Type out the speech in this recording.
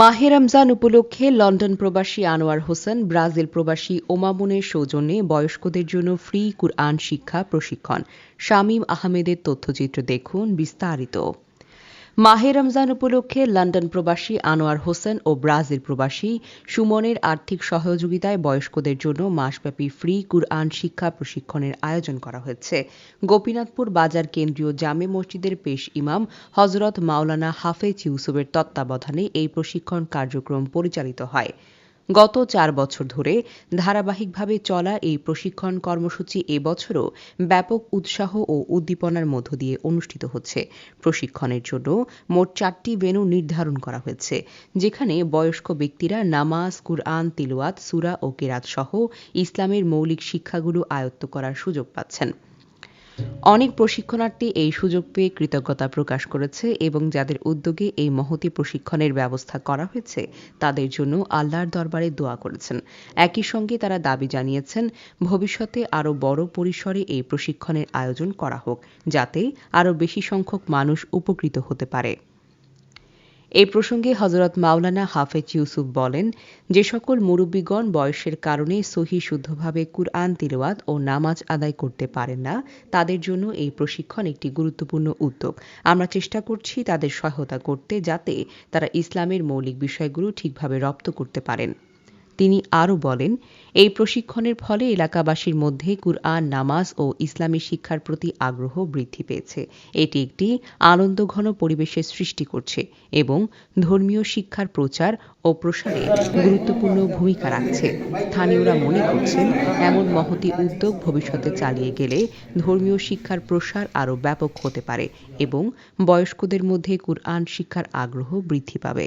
মাহে রমজান উপলক্ষে লন্ডন প্রবাসী আনোয়ার হোসেন, ব্রাজিল প্রবাসী ওমামুনের সৌজন্যে বয়স্কদের জন্য ফ্রি কুরআন শিক্ষা প্রশিক্ষণ। শামীম আহমেদের তথ্যচিত্র দেখুন বিস্তারিত। মাহে রমজান উপলক্ষে লন্ডন প্রবাসী আনোয়ার হোসেন ও ব্রাজিল প্রবাসী সুমনের আর্থিক সহযোগিতায় বয়স্কদের জন্য মাসব্যাপী ফ্রি কুরআন শিক্ষা প্রশিক্ষণের আয়োজন করা হয়েছে। গোপীনাথপুর বাজার কেন্দ্রীয় জামে মসজিদের পেশ ইমাম হজরত মাওলানা হাফেজ ইউসুফের তত্ত্বাবধানে এই প্রশিক্ষণ কার্যক্রম পরিচালিত হয়। গত চার বছর ধরে ধারাবাহিকভাবে চলা এই প্রশিক্ষণ কর্মসূচি এবছরও ব্যাপক উৎসাহ ও উদ্দীপনার মধ্য দিয়ে অনুষ্ঠিত হচ্ছে। প্রশিক্ষণের জন্য মোট চারটি ভেন্যু নির্ধারণ করা হয়েছে, যেখানে বয়স্ক ব্যক্তিরা নামাজ, কুরআন তিলওয়াত সুরা ও কেরাত সহ ইসলামের মৌলিক শিক্ষাগুলো আয়ত্ত করার সুযোগ পাচ্ছেন। অনেক প্রশিক্ষণার্থী এই সুযোগ পেয়ে কৃতজ্ঞতা প্রকাশ করেছে এবং যাদের উদ্যোগে এই মহতি প্রশিক্ষণের ব্যবস্থা করা হয়েছে, তাদের জন্য আল্লাহর দরবারে দোয়া করেছেন। একই সঙ্গে তারা দাবি জানিয়েছেন, ভবিষ্যতে আরও বড় পরিসরে এই প্রশিক্ষণের আয়োজন করা হোক, যাতে আরও বেশি সংখ্যক মানুষ উপকৃত হতে পারে। এ প্রসঙ্গে হজরত মাওলানা হাফেজ ইউসুফ বলেন, যে সকল মুরব্বীগণ বয়সের কারণে সহি শুদ্ধভাবে কুরআন, তিলওয়াত ও নামাজ আদায় করতে পারেন না, তাদের জন্য এই প্রশিক্ষণ একটি গুরুত্বপূর্ণ উদ্যোগ। আমরা চেষ্টা করছি তাদের সহায়তা করতে যাতে তারা ইসলামের মৌলিক বিষয়গুলো ঠিকভাবে রপ্ত করতে পারেন। তিনি আরও বলেন, এই প্রশিক্ষণের ফলে এলাকাবাসীর মধ্যে কুরআন, নামাজ ও ইসলামী শিক্ষার প্রতি আগ্রহ বৃদ্ধি পেয়েছে। এটি একটি আনন্দঘন পরিবেশের সৃষ্টি করছে এবং ধর্মীয় শিক্ষার প্রচার ও প্রসারে গুরুত্বপূর্ণ ভূমিকা রাখছে। স্থানীয়রা মনে করছেন, এমন মহতি উদ্যোগ ভবিষ্যতে চালিয়ে গেলে ধর্মীয় শিক্ষার প্রসার আরও ব্যাপক হতে পারে এবং বয়স্কদের মধ্যে কুরআন শিক্ষার আগ্রহ বৃদ্ধি পাবে।